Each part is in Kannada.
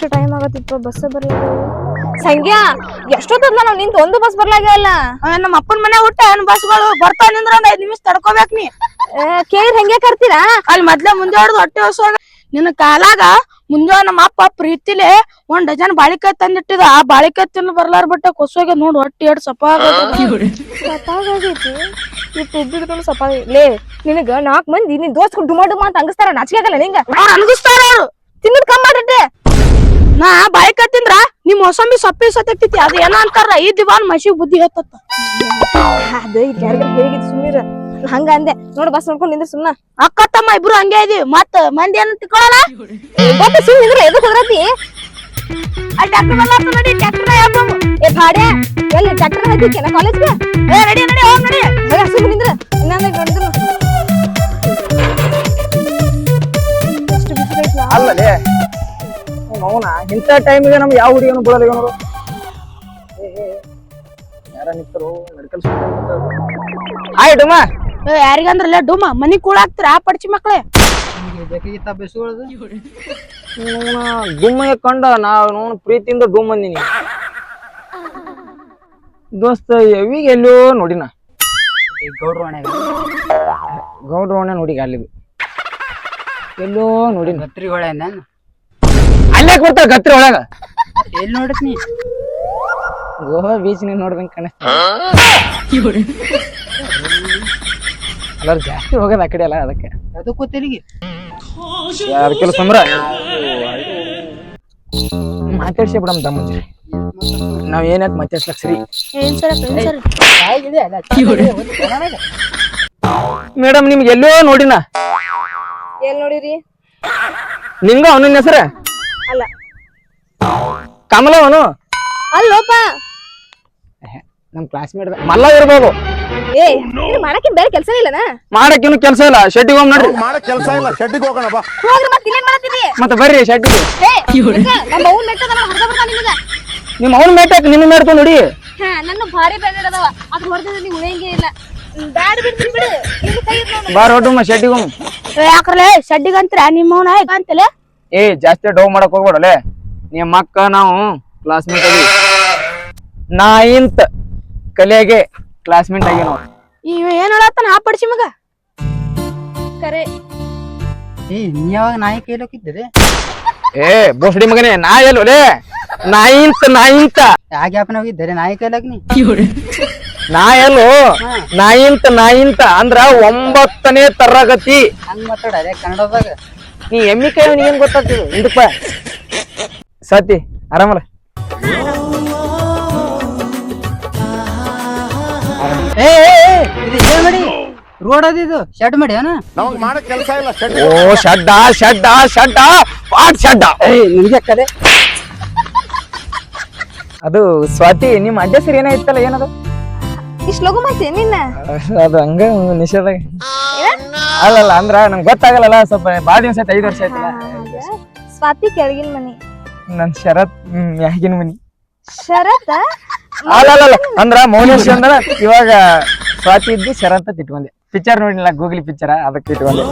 ಎಷ್ಟು ಟೈಮ್ ಆಗತ್ತಿತ್ತು ಬಸ್ ಬರ್ಲಿಲ್ಲ ಸಂಗ್ಯಾ ಎಷ್ಟೊತ್ತಲ್ಲ ನಾವ್ ನಿಂತ ಒಂದು ಬಸ್ ಬರ್ಲಾಗ್ಯಾವಲ್ಲ? ನಮ್ಮ ಅಪ್ಪನ ಮನೆ ಹುಟ್ಟ ಏನ್ ಬಸ್ಗಳು ಬರ್ತಾ ನಿಂದ್ರ ಒಂದ್ ಐದ್ ನಿಮಿಷ ತಡ್ಕೋಬೇಕ್ ನೀ. ಕೇಳಿದ್ರೆ ಹೆಂಗೆ ಕರ್ತೀರಾ? ಅಲ್ಲಿ ಮೊದ್ಲೇ ಮುಂದೆ ಹೊಡೆದು ಹೊಟ್ಟೆ ಹೊಸವಾಗ ನಿನ್ನ ಕಾಲಾಗ ಮುಂದೆ ನಮ್ಮ ಅಪ್ಪ ಪ್ರೀತಿಲೆ ಒಂದ್ ಡಜನ್ ಬಾಳಿಕಾಯಿ ತಂದಿಟ್ಟಿದ. ಆ ಬಾಳಿಕಾಯಿ ತಿನ್ನ ಬರ್ಲಾರ ಬಿಟ್ಟ ಕೊಸೋಗಿ ನೋಡ್ ಹೊಟ್ಟೆ ಎರಡು ಸಪ ಸಪಾಗೈತಿ ಇಟ್ಟು ಇದ್ದಿದ್ರು ಸಪ ಲೇ ನಿನಗ ನಾಲ್ಕ್ ಮಂದಿ ನಿನ್ ದೋಸ್ತ್ ಡುಮ ಡುಮ ಅಂತ ಅಂಗಸ್ತಾರ ನಾಚಿಕೆ ಆಗಲ್ಲ ನಿಂಗ? ಅನ್ಗಿಸ್ತಾರ ಅವ್ರು. ತಿನ್ನದ್ ಕಮ್ಮಿ. ನಾ ಬಾಯಿ ಕತ್ತಿಂದ್ರ ನಿಮ್ ಹೊಸಂಬಿ ಸೊಪ್ಪಿ ಸತ್ತೈತಿ ಅದ ಏನ ಅಂತಾರ? ಈ ದಿವಾನ್ ಮಸಿ ಬುದ್ಧಿ ಹತ್ತತ್ತ. ಅದ ಹೇಗಿತ್ತು ಸುಮ್ಮೀರ ಹಂಗ ಅಂದೆ. ನೋಡ್ ಬಸ್ ನೋಡ್ಕೊಂಡ್ ನಿಂದ್ರ ಸುಮ್ನ. ಅಕ್ಕ ತಮ್ಮ ಇಬ್ರು ಹಂಗೆ ಇದೀವಿ ಮತ್ ಮಂದಿ ಏನ್ ತಿಳ್ಕೊಳಲ್ಲ ಗೊತ್ತ ಸುಮ್ ಇದ್ರ ಎದಕ್ ಹೋದ್ರತಿ ಬಂದ ನಡಿ ಯಾಕಮ್ಮ ಏ ಭಾಡ್ಯ ಎಲ್ಲಿ ಟ್ರ್ಯಾಕ್ಟರ್ ಹಾಕಿ ಕಾಲೇಜ್ಗೆ ಏ ನಡಿ ನಡಿ. ಇಂಥ ಟೈಮಿಗೆ ನಮ್ಗೆ ಯಾವ ಹುಡುಗನು ಬಿಡಲ್ಲ ಇವನು? ಯಾರ ನಿಂತರು? ಮೆಡಿಕಲ್ ಹಾಯ್ ಡುಮ. ಏ ಯಾರಿಗಂದ್ರಲ್ಲ ಡುಮ? ಮನಿ ಕೂಳಾಕ್ತಿರ ಆ ಪಡ್ಚಿ ಮಕ್ಳೇ. ಗುಮ್ಮ ಕಂಡ ನಾವು ನೋನು ಪ್ರೀತಿಯಿಂದ ಡುಮ್ ಅಂದಿನಿ ದೋಸ್ತ ಎವಿಗೆ ಎಲ್ಲೋ ನೋಡಿನ. ಗೌಡ್ರ ಮನ್ಯಾಗ ನೋಡಿಗ ಅಲ್ಲಿ ನೋಡಿ ಅಲ್ಲಿದು ಎಲ್ಲೋ ನೋಡಿನ. ಗತ್ರಿ ಹೊಳೆ ನಾನು ಅಲ್ಲೇ ಕೊಡ್ತಾರ ಗತ್ರ ಒಳಗ. ಎಲ್ಲಿ ನೋಡಕ್ ನೀ ಗೋವಾ ಬೀಚ್ ನೀನ್ ನೋಡ್ದಂಗ ಕಣೆ. ಅಲ್ಲ ಜಾಸ್ತಿ ಹೋಗೋದು ಆ ಕಡೆ ಅಲ್ಲ ಅದಕ್ಕೆ. ಅದು ಯಾರ ಅದಕ್ಕೆಲ್ಲ ಸಂಬ್ರ ಮಾತಾಡ್ಸಿ ಬಿಡಮ್ ತಮ್ಮ ನಾವ್ ಏನಾಕ್ ಮಾತಾಡ್ಸಕ್ ಸರಿ? ಮೇಡಮ್ ನಿಮ್ಗೆ ಎಲ್ಲೋ ನೋಡಿನ? ಎಲ್ ನೋಡಿರಿ? ನಿಂಗ ಅವನ ಹೆಸರ? ಅಲ್ಲ. ಕಮಲ ಅವನು? ಅಲ್ಲೋಪ. ನಮ್ ಕ್ಲಾಸ್ಮೇಟ್ ಮಲ್ಲ ಇರ್ಬೋದು. ಏ ನೀನ್ ಮಾಡಕ್ಕೆ ಬೇರೆ ಕೆಲಸ ಇಲ್ಲನ? ಮಾಡಕ್ ಇನ್ನು ಕೆಲಸ ಇಲ್ಲ. ಶೆಟ್ಟಿಗೆ ಹೋಗ್ ನೋಡ್ರಿ. ಮಾಡಕ್ ಕೆಲಸ ಇಲ್ಲ. ಶೆಡ್ಡಿಗೆ ಹೋಗೋಣ ಬಾ. ಹೋಗ್ರಿ ಮತ್ತೆ ಇನ್ನೇನ್ ಮಾಡತ್ತೀರಿ? ಮತ್ತೆ ಬರ್ರಿ ಶೆಟ್ಟಿಗೆ ಏ? ನಮ್ಮ ಅವ್ನ ಮೆಟ್ಟದ ಹೊಡೆದ ಬರ್ತಾನ ನಿಮಗ. ನಿಮ್ ಅವ್ನ ಮೇಟಕ್ ನಿನ್ನ ಮೇಡ್ತು ನೋಡಿ ಹಾ ನನ್ನ ಭಾರಿ ಬ್ಯಾಡ್ ಅದಾವ. ಅದು ಹೊಡೆದ್ರೆ ನೀವು ಉಳಿಯಂಗೆ ಇಲ್ಲ. ಬ್ಯಾಡ್ ಬಿಡ್ತೀನಿ ಬಿಡು ನಿನ್ನ ಕೈ ಇದ್ ನೋಡು. ಬಾರ್ ಹೊಟ್ಟು ಶೆಟ್ಟಿಗೆ ಹೋಗ್. ಯಾಕ್ರಲೆ? ಶಡ್ಡಿಗಂತ್ರ ನಿಮ್ಮವನ ಅಂತಲೆ ಏ ಜಾಸ್ತಿ ಡವ್ ಮಾಡಕ್ ಹೋಗ್ಬೇಡಲೆ. ನಿಮ್ಮ ಅಕ್ಕ ನಾವು ಕ್ಲಾಸ್ಮೇಟ್ ಆಗಿ. ನಾಯಿಂತ್ ಕಲಿಯಾಗೆ ಕ್ಲಾಸ್ಮೇಟ್ ಆಗಿ ನಾವು ಇವ ಏನ್ ಹೇಳತ್ತಾನ? ಆ ಪಡಿಸಿ ಮಗ. ಕರೆ. ಏ ನೀ ಯಾವಾಗ ನಾಯಿ ಇದ್ದರೆ ಏ ಬೋಸಡಿ ಮಗನೇ ನಾ ಎಲ್ಲೋಲೆ ನಾಯಿಂತ ನಾಯಿಂತ ಯಾಕೆ ಯಾಪನ ಹೋಗಿದ್ದೆ ನಾಯಿ ಕೈಲಾಗ ನೀ ನಾ ನಾಯಿಂತ ನಾಯಿಂತ್ ನಾಯಿಂತ ಅಂದ್ರ ಒಂಬತ್ತನೇ ತರಗತಿ. ಹಂಗ ಮಾತಾಡ ಕನ್ನಡದಾಗ. ನೀ ಎಮ್ಮಿ ಕೈ ಏನ್ ಗೊತ್ತಾಗ್ತದೆ? ಹಿಂದಪ್ಪ ಸತಿ ಆರಾಮಲ್ಲ? ಏ ಏ, ಏ, ಇದು ಏನ್ ಮಾಡಿ. ರೋಡ್ ಅದ ಇದು. ಶೆಡ್ ಮಾಡಿ ಅನ ನಮಗ್ ಮಾಡಕ್ ಕೆಲಸ ಇಲ್ಲ ಶೆಡ್ ಓ ಶಡ್ಡ ಶಡ್ಡ ಶಡ್ಡ ಪಾಟ್ ಶಡ್ಡ. ನಿಮ್ಗೆ ಕರೆ ಅದು ಸ್ವಾತಿ ನಿಮ್ಮ ಅಡ್ಡ ಏನ ಏನೋ ಇತ್ತಲ್ಲ ಏನದು? ಇಷ್ಟು ಲಗು ಮತ್ತೆ ನಿನ್ನ. ಅದು ಹಂಗ ನಿಷೇಧ. ಅಲ್ಲಲ್ಲ ಅಂದ್ರ ನಂಗೆ ಗೊತ್ತಾಗಲ್ಲ ಸ್ವಲ್ಪ ಬಾಳ ದಿವಸ ಆಯ್ತು ಐದು ವರ್ಷ ಆಯ್ತಲ್ಲ. ಸ್ವಾತಿ ಕೆಳಗಿನ ಮನಿ. ನನ್ ಶರತ್ ಯಾಗಿನ ಮನಿ. ಶರತ್? ಅಲ್ಲಲ್ಲ ಅಂದ್ರ ಮೌನೇಶ್ ಅಂದ್ರ ಇವಾಗ ಸ್ವಾತಿ ಇದ್ದು ಶರತ್ ಅಂತ ಇಟ್ಕೊಂಡೆ. ಪಿಕ್ಚರ್ ನೋಡಿಲ್ಲ ಗೂಗಲ್ ಪಿಕ್ಚರ್ ಅದಕ್ಕೆ ಇಟ್ಕೊಂಡೆ.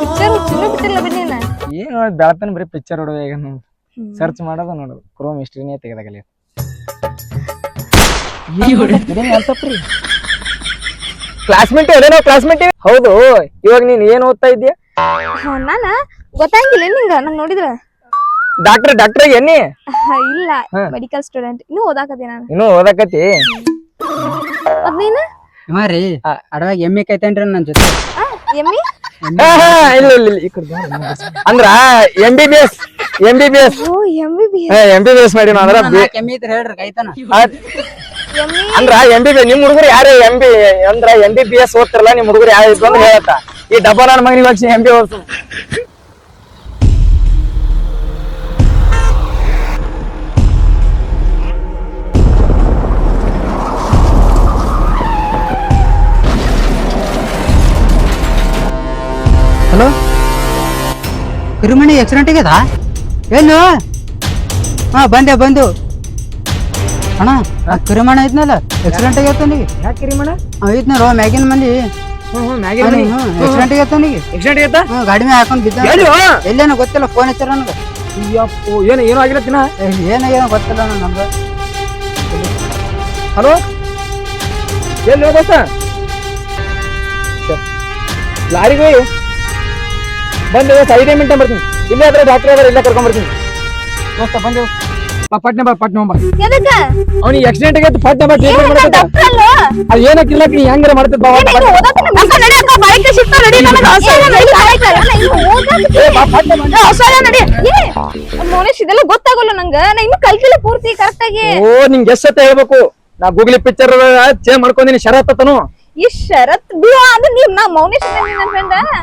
ಪಿಕ್ಚರ್ ಚಿನ್ನ ಬಿಟ್ಟಿಲ್ಲ ಬಿಡಿ ನೀನ. ಏನು ಬೆಳತನ ಬರೀ ಪಿಕ್ಚರ್ ನೋಡುವ ಈಗ ಸರ್ಚ್ ಮಾಡೋದು ನೋಡೋದು. ಕ್ರೋಮ್ ಹಿಸ್ಟ್ರಿನೇ ತೆಗೆದಾಗಲಿ. ಕ್ಲಾಸ್ಮೇಟ್ ಅದೇನೋ ಕ್ಲಾಸ್ಮೇಟ್ ಹೌದು ಇವಾಗ ನೀನ್ ಏನ್ ಓದ್ತಾ ಇದ್ಯಾ ಹಾ, ನಾನ? ಗೊತ್ತಾಗಿಲ್ಲ ನಿಂಗ ನಂಗ್ ನೋಡಿದ್ರ? ಡಾಕ್ಟರ್ ಡಾಕ್ಟರ್ ಎನ್ನಿ? ಹಾ, ಇಲ್ಲ ಹಾ. ಮೆಡಿಕಲ್ ಸ್ಟೂಡೆಂಟ್ ಇನ್ನು ಓದಾಕತಿ ನಾನು. ಇನ್ನು ಓದಾಕತಿ ಮತ್ ನೀನ? ರೀ ಅಡವಾಗ ಎಮ್ಮೆ ಕೈತೇನ್ರಿ ನನ್ ಜೊತೆ. ಎಮ್ಮಿ ಹಾ, ಇಲ್ಲ ಇಲ್ಲ ಇಲ್ಲ ಈ ಕಡೆ ಬಾ, ಈ ಕಡೆ ಅಂದ್ರ M B B S M B B S ಓ M B M B B S ಮಾಡಿ ಅಂದ್ರ ಬಿ- ಎಮ್ಮೆ ಇದ್ರೆ ಹೇಳ್ರಿ ಕೈತಾನ. ಅಂದ್ರ ಎಂ ಬಿ ನಿಮ್ ಹುಡುಗರು ಯಾರೇ ಎಂ? ಬಿ ಅಂದ್ರ ಎಂ ಬಿ ಬಿ ಎಸ್ ಓದ್ತಿರಲ್ಲ ನಿಮ್ ಹುಡುಗರು ಯಾರು ಇತ್ತು ಅಂದ್ರೆ ಹೇಳತ್ತ. ಈ ಡಬ್ಬ ನನ್ನ ಮಗನಿಗೆ ಹೋಗಿ ಎಂ ಬಿ ಓದ್ಸು. ಹಲೋ? ಕಿರುಮಣಿ ಆಕ್ಸಿಡೆಂಟ್ ಆಗ್ಯದ? ಏನು ಹಾ ಬಂದೆ ಬಂದು. ಅಣ್ಣ ಆ ಕಿರಿಮಣ ಐತ್ನಲ್ಲ ಎಕ್ಸಿಡೆಂಟ್ ಆಗ್ಯದ ಅವನಿಗೆ ಯಾಕೆ ಕಿರಿಮಣ? ಐತ್ನಲ್ಲ ಮ್ಯಾಗಿನ ಮಂದಿ. ಆಗ್ಯದ ಅವನಿಗೆ ಎಕ್ಸಿಡೆಂಟ್ ಹ್ಞೂ ಗಾಡಿ ಮೇಲೆ ಹಾಕೊಂಡು ಬಿದ್ದ ಎಲ್ಲಿ ಎಲ್ಲೇನೋ ಗೊತ್ತಿಲ್ಲ ಫೋನ್ ಹಚ್ಚಾರ ನನಗೆ. ಅಯ್ಯಪ್ಪೋ ಏನು ಏನೋ ಆಗಿಲ್ಲ ತಿನ್ನ? ಏ, ಏನೋ ಏನೋ ಗೊತ್ತಿಲ್ಲ ನಮ್ಗೆ ಹಲೋ ಎಲ್ಲಿ ಹೋಗ ಲಾರಿ ಹೋಗಿ. ಬಂದೆ ಐದೇ ಮಿನಿಟ್ ಬರ್ತೀನಿ. ಇಲ್ಲೇ ಆದ್ರೆ ಡಾಕ್ಟರ್ ಆದ್ರೆ ಇಲ್ಲೇ ಕರ್ಕೊಂಬರ್ತೀನಿ ದೋಸ್ತ ಬಂದೆ ಪಟ್ನೆ ಬಾ ಪಟ್ನೆ ಬಾ. ಎದಕ್ಕ? ಅವ್ನಿಗೆ ಆಕ್ಸಿಡೆಂಟ್ ಆಗೈತೆ ಪಟ್ನೆ ಬಾ ಟ್ರೀಟ್ಮೆಂಟ್ ಅಲ್ವಾ ಅದು ಏನಕ್ಕಿಲ್ಲ ನೀ ಹೆಂಗಾರ ಮಾಡ್ತಿದ್ ಬಾ ಬಾ. ಬಾ. ಇದೆಲ್ಲ ಗೊತ್ತಾಗಲ್ಲ ನಂಗ. ನಾ ಇನ್ನು ಕಲ್ತಿಲ್ಲ ಪೂರ್ತಿ ಕರೆಕ್ಟ್ ಆಗಿ. ಓ ನಿಂಗೆ ಎಷ್ಟತ್ತ ಹೇಳ್ಬೇಕು? ನಾ ಗೂಗ್ಲಿ ಪಿಕ್ಚರ್ ಚೇಂಜ್ ಮಾಡ್ಕೊಂಡಿನಿ ಶರತ್ ಅತನು ಈ ಶರತ್ ಬಿಡು ಅಂದ್ರೆ ನೀವ್ ನಾ ಮೌನೇಶ್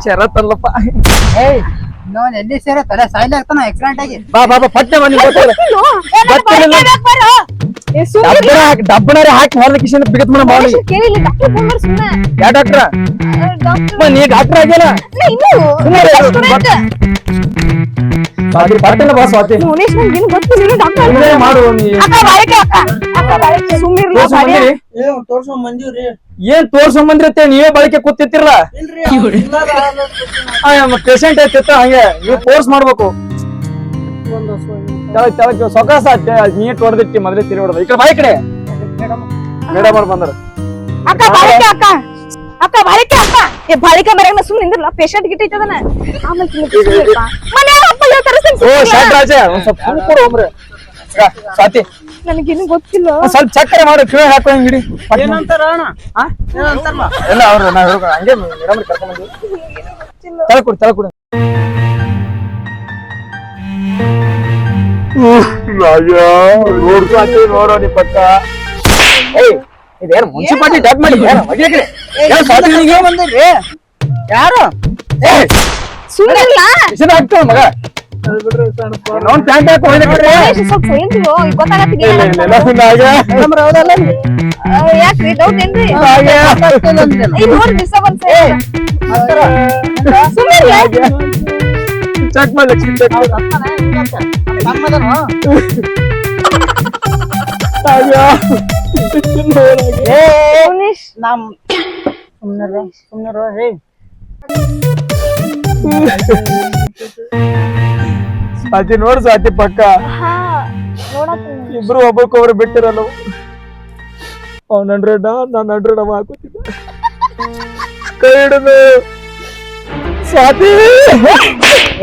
ಶರತ್ ಅಲ್ಲಪ್ಪ. ಏಯ್ ಇನ್ನೊಂದ್ ಎಲ್ಲಿ ಸೇರ ತಲೆ ಸಾಯ್ಲಿ ಆಗ್ತಾನ ಆಕ್ಸಿಡೆಂಟ್ ಆಗಿ. ಬಾ ಬಾ ಬಾ ಪಟ್ನೆ ಹಾಕಿ ಡಬ್ಬನಾರ ಹಾಕಿ ಹೊರದ ಕಿಶನ್ ಬಿಗತ್ ಮಾಡಿ ಸುಮ್ಮನೆ ಯಾ ಡಾಕ್ಟ್ರ? ಡಾಕ್ಟರ್. ನೀ ಡಾಕ್ಟರ್ ಆಗಿಲ್ಲ ಪಟ್ಟಣ ಬಾ ಸ್ವಾತಿ. ಮೌನೇಶ್ ನಂಗೆ ಏನು ಗೊತ್ತಿಲ್ಲ ಡಾಕ್ಟರ್ ಇಲ್ಲೇ ಮಾಡು ನೀ. ಅಕ್ಕ ಅಕ್ಕ. ಅಕ್ಕ ಬಾಯಕ್ಕೆ. ತೋರ್ಸು ಬಂದಿರಿ. ತೋರ್ಸ್ಕೊಂಡ್ ಮಂಜೂರಿ ಏನ್ ತೋರ್ಸಂಬಂದ್ರತ್ತೆ ನೀವೇ ಬಳಕೆ ಕೂತಿರ್ತಿರಲ್ಲ? ಇಲ್ರಿ ಪೇಷಂಟ್ ಐತಿತ್ತ ಹಂಗೆ. ನೀವು ಫೋರ್ಸ್ ಮಾಡ್ಬೇಕು. ತೆಳಗ್ ಸೊಕಾಸ ನೀಟ್ ಹೊಡೆದಿಟ್ಟಿ ಮೊದಲೇ ತಿರಿ ಹೊಡೆದ. ಈ ಕಡೆ ಬಾ ಈ ಕಡೆ. ಮೇಡಮ್. ಅವ್ರು ಬಂದರು. ಅಕ್ಕ ಬಾಳಿಕೆ ಅಕ್ಕ. ಅಕ್ಕ ಬಾಳಿಕೆ ಅಕ್ಕ. ಏ ಬಾಳಿಕೆ ಬರಂಗ ಸುಮ್ಮನೆ ನಿಂದ್ರಲ್ಲ ಪೇಷಂಟ್ ಗಿಟ್ ಐತದನ ಆಮೇಲೆ ಓ ಒಂದ್ ಸ್ವಲ್ಪ ಕೊಡು ಒಮ್ರೆ ಸಾತಿ ಸ್ವಾತಿ. ನನಗೇನು ಗೊತ್ತಿಲ್ಲ. ಸ್ವಲ್ಪ ಚಕ್ಕರೆ ಮಾಡು ಕಿವಿ ಹಾಕೋ ಹಿಂಗ್ ಹಿಡಿ. ಏನಂತಾರ ಅಣ್ಣ? ಎಲ್ಲ ಅವ್ರು ನಾ ಹೇಳ್ಕೊ ಹಂಗೆ ಮೇಡಮ್ ತಲೆ ಕೊಡಿ ತಲೆ ಕೊಡಿ. ನೋಡೋ ನೀ ಪಕ್ಕ. ಏಯ್ ಇದೇನು ಮುನ್ಸಿಪಾಲಿಟಿ ಡಬ್ ಮಾಡಿ? ಬಂದಿರಿ ಯಾರು ಏಯ್, ಸುಮ್ಮನಿಲ್ಲ ಹಾಕ್ತಾವ ಮಗ ಇನ್ನೊಂದ್ ಪ್ಯಾಂಟ್ ಹಾಕಿ ಹೋಯ್ದೆ. ಸ್ವಲ್ಪ ಗೊತ್ತಾಗತ್ತಿಗೆ. ಯಾಕ್ರಿ ಡೌಟ್ ಏನ್ರಿ ನೋಡಿ ಡಿಸ್ಟರ್ಬನ್ಸ್ ಸುಮ್ಮನೆ ಚೆಕ್ ಮಾಡಿ ಲಕ್ಷ್ಮಿ ಚೆಕ್ ಮಾಡಿ ಹಾಗೆ. ನಮ್ ಸುಮ್ನಿರ ಸುಮ್ನಿರ ಹೇ ಸ್ವಾತಿ ನೋಡು ಸ್ವಾತಿ ಪಕ್ಕ. ಇಬ್ರು ಒಬ್ಬಕ್ಕೊಬ್ರು ಬಿಟ್ಟಿರಲ್ಲ. ಅವ್ನ ಹಂಡ್ರೆಡ್ ನಾನು ಹಂಡ್ರೆಡ್ ಅವ ಹಾಕುತ್ತಿದ್ದ ಕೈ ಹಿಡಿದು. ಸ್ವಾತಿ!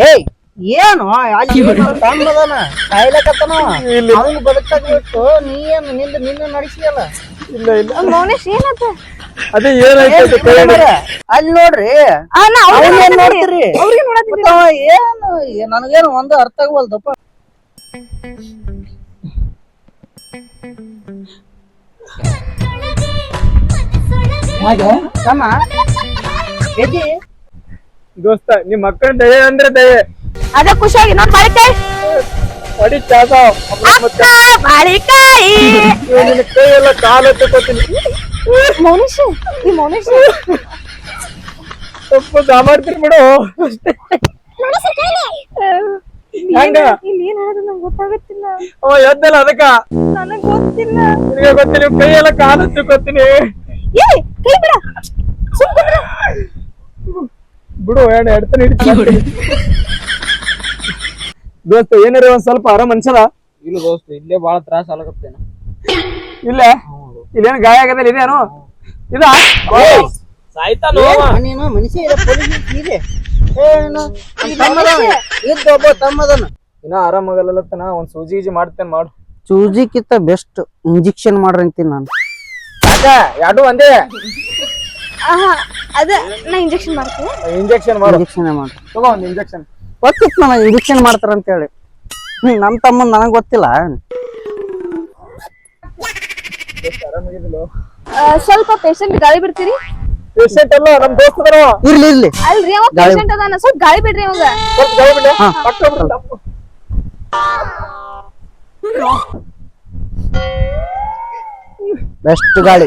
ಏಯ್ ಏನು? ಕಾಯ್ಲಕತ್ತನ. ಅವ್ನು ಬಿಟ್ಟು ನೀ ಏನು? ನಿಂದ ನಿನ್ನ ನಡೆಸಿಯಲ್ಲ? ಇಲ್ಲ ಇಲ್ಲ. ಮೌನೇಶ್ ಅದೇ ಏನಾಯ್ತು ಅಲ್ಲಿ ನೋಡ್ರಿ. ಏನ್ ನೋಡ್ತೀರಿ? ನನಗೇನು ಒಂದು ಅರ್ಥ ಆಗವಲ್ದಪ್ಪ. ತಮ್ಮ ಎದಿ. ದೋಸ್ತ ನಿಮ್ಮ ಮಕ್ಕಳ ದಯೆ ಅಂದ್ರೆ ದಯೆ. ಅದ ಖುಷಿಯಾಗಿ ನೋಡ್ ಬಾಳಿಕಾಯಿ ಬಾಳಿಕಾಯಿ ಮೌನೇಶ್ ಈ ಮೌನೇಶ್ ತಪ್ಪು ಸಾಮರ್ಥ್ಯ ಬಿಡು ಹೆಂಗ? ಏನ್ ಹೇಳೋದು ನಂಗೆ ಗೊತ್ತಾಗತ್ತಿಲ್ಲ. ಓ ಎದ್ದಲ್ಲ ಅದಕ್ಕ? ನನಗ್ ಗೊತ್ತಿಲ್ಲ. ನಿನಗೆ ಗೊತ್ತಿಲ್ಲ ಕೈ ಎಲ್ಲ ಕಾಲು ತಗೋತೀನಿ ಏ ಕೈ ಬಿಡ. ಸುಮ್ಮನೆ ಬಿಡು ಏನ ಎಡ್ತಾನೆ ಹಿಡಿತೀನಿ ದೋಸ್ತ ಏನಾರ ಒಂದ್ ಸ್ವಲ್ಪ ಆರಾಮ್ ಅನ್ಸಲ್ಲ ಇಲ್ಲ ದೋಸ್ತ ಇಲ್ಲೇ ಬಾಳ ತ್ರಾಸ ಆಗತ್ತೇನ ಇಲ್ಲ? ಇಲ್ಲೇನು ಗಾಯ ಆಗದಲ್ಲ ಇದೇನು? ಇದ ನೀನು ಮನುಷ್ಯ ಇಲ್ಲ ಪೊಲೀಸ್ ಇದೆ. ಇದ್ದ ಒಬ್ಬ ತಮ್ಮದನ ಇನ್ನ ಆರಾಮ ಆಗಲ್ಲತ್ತನ ಒಂದ್ ಸೂಜಿ ಗೀಜಿ ಮಾಡ್ತೇನೆ ಮಾಡು. ಸೂಜಿಕ್ಕಿಂತ ಬೆಸ್ಟ್ ಇಂಜೆಕ್ಷನ್ ಮಾಡ್ರಿ ಅಂತೀನಿ ನಾನು. ಯಾಕ? ಎರಡು ಒಂದೇ? ಆಹಾ ಅದ ನಾ ಇಂಜೆಕ್ಷನ್ ಮಾಡ್ತೀನಿ. ಇಂಜೆಕ್ಷನ್ ಮಾಡು. ಇಂಜೆಕ್ಷನ್ ಮಾಡು? ತಗೋ ಒಂದ್ ಇಂಜೆಕ್ಷನ್. ಗೊತ್ತಿತ್ತು ನನಗೆ ಇಂಜೆಕ್ಷನ್ ಮಾಡ್ತಾರ ಅಂತ ಹೇಳಿ ಹ್ಮ್ ನಮ್ಮ ತಮ್ಮನ್ ನನಗ್ ಗೊತ್ತಿಲ್ಲ. ಆ, ಸ್ವಲ್ಪ ಪೇಷಂಟ್ ಗಾಳಿ ಬಿಡ್ತೀರಿ? ಪೇಷಂಟ್ ಅಲ್ಲ ನಮ್ ದೋಸ್ತದನ ಇರ್ಲಿ ಇರ್ಲಿ. ಅಲ್ರಿ ಅವ ಗಾಳಿ- ಪೇಷಂಟ್ ಅದಾನ. ಸ್ವಲ್ಪ ಗಾಳಿ ಬಿಡ್ರಿ ಅವಾಗ. ಸ್ವಲ್ಪ ಬಿಡ ಹಾ. ಪಕ್ಕ ಬಿಡು. ಬೆಸ್ಟ್ ಗಾಳಿ.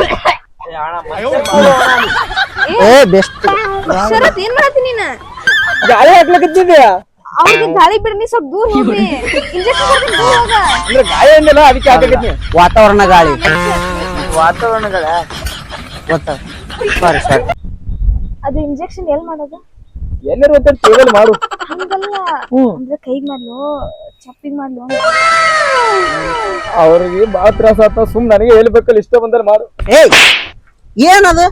ಏ ಬೆಸ್ಟ್. ಶರತ್ ಏನ್ ಮಾಡತ್ತಿ ನೀನ? ಗಾಳಿ ಹಾಕ್ಲಕತ್ತಿದ್ಯಾ ಅವ್ರಿಗೆ ಗಾಳಿ ನೀ ಸ್ವಲ್ಪ ದೂರ ಹೋಗ್ರಿ ಇಂಜೆಕ್ಷನ್ ಕೊಡ್ತೀನಿ ದೂರ ಹೋಗ. ಅಂದ್ರೆ ಗಾಳಿ ಏನಿಲ್ಲ ಅದಕ್ಕೆ ಹಾಕಕತ್ತೀನಿ ವಾತಾವರಣ ಗಾಳಿ. ವಾತಾವರಣಗಳ? ಗೊತ್ತ. ಸಾರಿ ಸಾರಿ. ಅದು ಇಂಜೆಕ್ಷನ್ ಎಲ್ ಮಾಡೋದು? ಎಲ್ಲರೂ ಟೇಬಲ್ ಮಾಡು. ಹಂಗಲ್ಲ. ಅಂದ್ರೆ ಕೈಗ್ ಮಾಡ್ಲು ಚಪ್ಪಿಗ್ ಮಾಡ್ಲು. ಅವ್ರಿಗೆ ಬಾಳ ತ್ರಾಸ ಆತ ಸುಮ್ ನನಗೆ ಹೇಳ್ಬೇಕಲ್ಲ ಇಷ್ಟ ಬಂದಲ್ಲಿ ಮಾಡು. ಏಯ್ ಏನದು?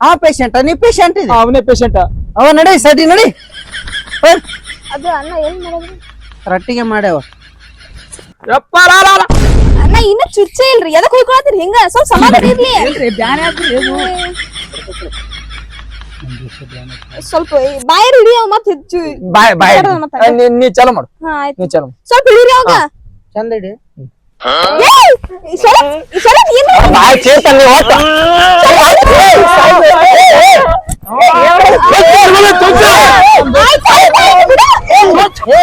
ಆ ಪೇಷಂಟ್ ನೀ ಪೇಷಂಟ್ ಇದೆ? ಅವನೇ ಪೇಷಂಟ್ ಅವ ನಡಿ ಸಡಿ ನಡಿ. ಹೋಗ್. ಅದು ಅಣ್ಣ ರಟ್ಟಿಗೆ ಮಾಡ್ಯಾವ. ಯಪ್ಪ ಲಾ ಲಾ. ಅಣ್ಣ ಇನ್ನ ಚುಚ್ಚೆ ಇಲ್ರಿ. ಎದಕ್ ಹೋಯ್ಕೊಳತ್ತೀರಿ ಹಿಂಗ? ಸ್ವಲ್ಪ ಸಮಾಧಾನ ಇರ್ಲಿ. ಸ್ವಲ್ಪ ಬಾಯರ್ ಹಿಡಿಯ ಮತ್ ಹೆಚ್ಚು ಬಾಯ್ ಬಾಯ್ ಮಾತಾಡೋಣ. ನೀ ನೀ ಚಲೋ ಮಾಡು. ಹಾ ಆಯ್ತು. ನೀ ಚಲೋ ಮಾಡು. ಸ್ವಲ್ಪ ಹಿಡೀರಿ ಅವಾಗ. ಚಂದ ಇಡಿ ಏಯ್! ಈ ಶರತ್ ಈ ಬಾಯ್ ಚೇತನ್ ನೀ ಆಯ್ತ್, ಆಯ್ತ್, ಬಿಡು. ಏ, ಏ,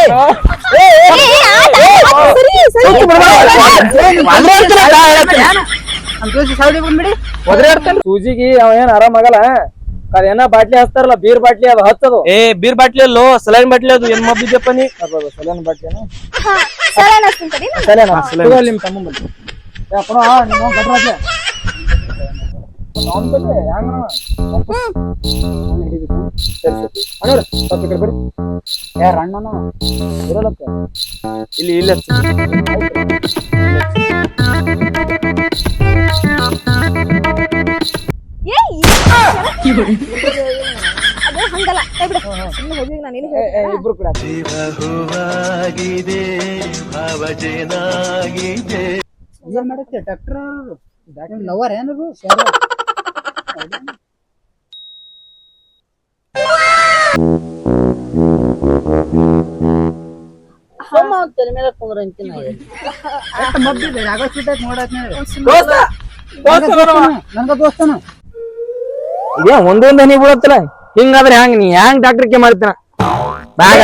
ಆಯ್ತ್, ಆಯ್ತ್, ಸರಿ ಸರಿ ನಮ್ ದೋಸ್ತಿ ಸೌದಿ ಬಂದ್ಬಿಡಿ. ಸೂಜಿಗಿ ಅವ ಏನ್ ಆರಾಮಾಗಲ್ಲ ಏನ ಬಾಟ್ಲಿ ಹಚ್ತಾರಲ್ಲ ಬೀರ್ ಬಾಟ್ಲಿ ಅದು ಹಚ್ಚದು. ಏ ಬೀರ್ ಬಾಟ್ಲಿ ಅಲ್ಲೋ ಸಲೈನ್ ಬಾಟ್ಲಿ ಅದು ಏನ್ ಮಬ್ಬಿದ್ಯಪ್ಪ ನೀ? ಸಲನ್ ಬಾಟ್ಲಿನ ನಿಮ್ ತಮ್ಮ ಬಂದು ನಿಮ್ಮ ಯಾರ ಅಣ್ಣನ ಇಲ್ಲಿ ಇಲ್ಲ ಏ. ಅದು ಹಂಗಲ್ಲ. ಕೈ ಬಿಡು. ಸುಮ್ಮನೆ ಹೋಗಿ ನಾನು ಏನು ಏ, ಏ, ಇಬ್ರು ಕೂಡ. ಏನ್ ಮಾಡತ್ತೆ? ಡಾಕ್ಟರ್ ಲವರ್ ಏನರು ಸುಮ್ಮ ಅವ್ನ್ ತಲೆ ಮೇಲೆ ಕುಂದ್ರ ಅಂತೀನಿ. ಮಬ್ಬಿದೆ ಯಾಕೋ ಸಿಟ್ಟಾಯ್ತು ನೋಡಕ್ ದೋಸ್ತ ನನ್ಗ ದೋಸ್ತನ. ಇದೇ ಒಂದೊಂದ್ ಹನಿ ಬೀಳತ್ತಲ್ಲ. ಹಿಂಗಾದ್ರೆ ಹ್ಯಾಂಗ ನೀ ಹ್ಯಾಂಗ್ ಡಾಕ್ಟರ್ಗೆ ಮಾಡ್ತೀನ? ಬ್ಯಾಗ್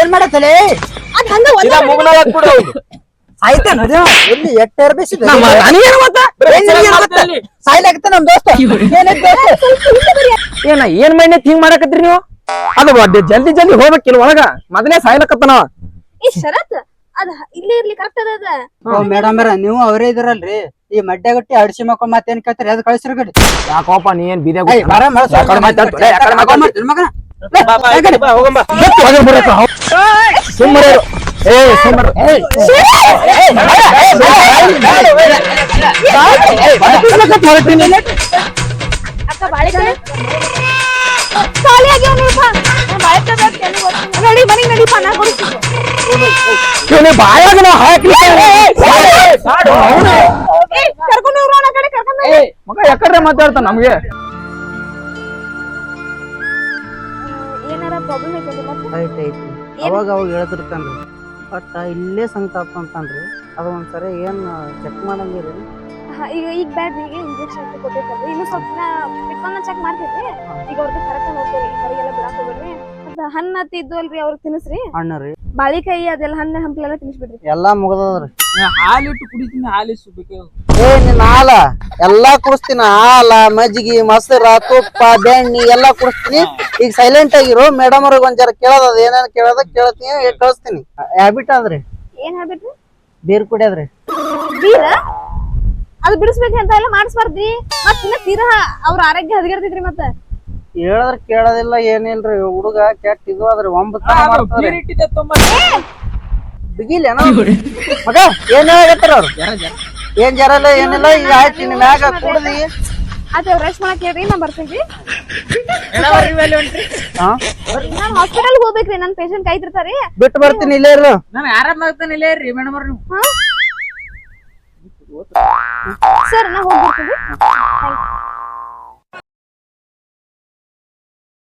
ಏನ್ ಮಾಡತ್ತಲೆ? ಅದ್ ಹಂಗ ಒಂದೇ ಆಯ್ತೇನ ಎಲ್ಲಿ ಎಟ್ಟ ಎರ್ಬಿಸಿದ ನನಗೇನು ಗೊತ್ತ? ಸಾಯ್ಲಾಗತ್ತ ನಮ್ ದೋಸ್ತ. ಏನ ಏನ್ ಮೈನೆ ಹಿಂಗ್ ಮಾಡಕತ್ರಿ ನೀವು? ಅದು ಜಲ್ದಿ ಜಲ್ದಿ ಹೋಗ್ಬೇಕಿಲ್ಲ ಒಳಗ. ಮೊದಲೇ ಸಾಯ್ಲಕತ್ತನ ಈ ಶರತ್ ಅದ ಇಲ್ಲೇ ಇರ್ಲಿ ಕರೆಕ್ಟ್ ಅದ ಮೇಡಮ್ ನೀವು ಅವರೇ ಇದ್ರಲ್ರಿ. ಈ ಮಡ್ಡೆ ಗಟ್ಟಿ ಅಡಿಸಿ ಮತ್ತೆ ಮತ್ತೇನ್ ಕೇಳ್ತಾರೆ? ಅದು ಕಳ್ಸಿರಿ ಗಡಿ. ಯಾಕೋಪ ನೀ ಏನ್ ಬೀದೆ ಸುಮ್ಮನೆ ಏ ಸುಮ್ಮನೆ ಅಕ್ಕ ಎಲ್ಲಿ ಗೊತ್ತಿಲ್ಲ. ನಡಿ ಪಾನ ನಾ ಬಾಯಾಗ ಕರ್ಕೊಂಡು ಕಡೆ ಕರ್ಕೊಂಡು. ಮಗ ಯಾಕಡ್ರೆ ಮಾತಾಡ್ತಾನ ನಮ್ಗೆ? ಏನಾರ ಪ್ರಾಬ್ಲಮ್ ಐತೆ ಮತ್ತೆ? ಐತ್ ಐತಿ ಅವಾಗ ಅವಾಗ ಹೇಳ್ತಿರ್ತಾನ್ರಿ. ಬಟ್ ಇಲ್ಲೇ ಸಂತಾಪ ಅಂತಾನ್ರಿ. ಅದು ಒಂದ್ಸರಿ ಏನ್ ಚೆಕ್ ಮಾಡಂಗಿರಿ? ಈಗ ಈಗ ಬ್ಯಾಡ್ ಈಗ ಇಂಜೆಕ್ಷನ್ ಕೊಟ್ಟಿರ್ತಾರೆ ಇನ್ನು ಸ್ವಲ್ಪ ಚೆಕ್ ಮಾಡ್ತೀವಿ. ಈಗ ಅವ್ರದ್ದು ಕರೆಕ್ಟ್ ನೋಡ್ತೀವಿ ಈ ಕಡೆಗೆಲ್ಲ ಹೋಗ್ಬೇಡ್ರಿ. ಮತ್ತ ಹಣ್ಣ ಹತ್ತಿ ಇದ್ದು ತಿನ್ಸ್ರಿ ಹಣ್ಣ ರೀ. ಅಣ್ಣರಿ ಬಾಳಿಕಾಯಿ ಅದೆಲ್ಲ ಹಣ್ಣ ಹಂಪಲೆಲ್ಲ ತಿನ್ಸ್ಬಿಡ್ರಿ ಎಲ್ಲಾ ಮುಗದದ್ರಿ. ಹಾಲಿಟ್ಟು ಕುಡಿತೀನಿ ಹಾಲಿ ಸುಬೇಕು ಏ ನಿನ್ ಹಾಲ? ಎಲ್ಲಾ ಕುಡಿಸ್ತೀನಿ. ಹಾಲ ಮಜ್ಜಿಗೆ ಮೊಸರ ತುಪ್ಪ ಬೆಣ್ಣಿ ಎಲ್ಲಾ ಕುಡಿಸ್ತೀನಿ. ಈಗ ಸೈಲೆಂಟ್ ಆಗಿರು. ಮೇಡಮ್ ಅವ್ರಿಗೆ ಒಂದ್ ಜರ ಕೇಳೋದ ಅದ ಏನೇನ್ ಕೇಳೋದ ಕೇಳ್ತೀನಿ ಕಳಿಸ್ತೀನಿ. ಹ್ಯಾಬಿಟ್ ಆದ್ರಿ? ಏನ್ ಹ್ಯಾಬಿಟ್ ಬೀರ್ ಕುಡಿಯೋದ್ರಿ? ಬೀರ? ಅದು ಬಿಡಿಸ್ಬೇಕಂತ ಎಲ್ಲ ಮಾಡಿಸ್ಬಾರ್ದ್ರಿ. ಮತ್ತ ತೀರಾ ಅವ್ರ ಆರೋಗ್ಯ ಹದಗೆಡ್ತೈತ್ರಿ ಮತ್ತ. ಹೇಳಿದ್ರ ಕೇಳೋದಿಲ್ಲ ಏನಿಲ್ರಿ ಹುಡುಗ ಕೆಟ್ಟ ಇದು ಅದ್ರ ಒಂಬತ್ತು ಬಿಗಿಲೇನ ಮಗ ಏನ್ ಹೇಳಕತ್ತಾರ ಅವ್ರು? ಏನ್ ಜರ ಇಲ್ಲ ಏನಿಲ್ಲ ಈಗ ಆಯ್ತು ನಿಮ್ ಮ್ಯಾಗ ಕುಡ್ದಿ. ಅದು ರೆಸ್ಟ್ ಮಾಡಕ್ ಹೇಳ್ರಿ ನಾ ಹಾಸ್ಪಿಟಲ್ ಹೋಗ್ಬೇಕ್ರಿ ನನ್ ಪೇಷಂಟ್ ಕಾಯ್ತಿರ್ತಾರಿ. ಬಿಟ್ಟು ಬರ್ತೀನಿ ಇಲ್ಲೇ ಇರು. ನಾನು ಆರಾಮ್ ಆಗ್ತಾನೆ ಇಲ್ಲೇ ರೀ ಮೇಡಮ್ ಅವ್ರು ಸರ್ ನಾ ಹೋಗ್ಬಿಡ್ತೀನಿ.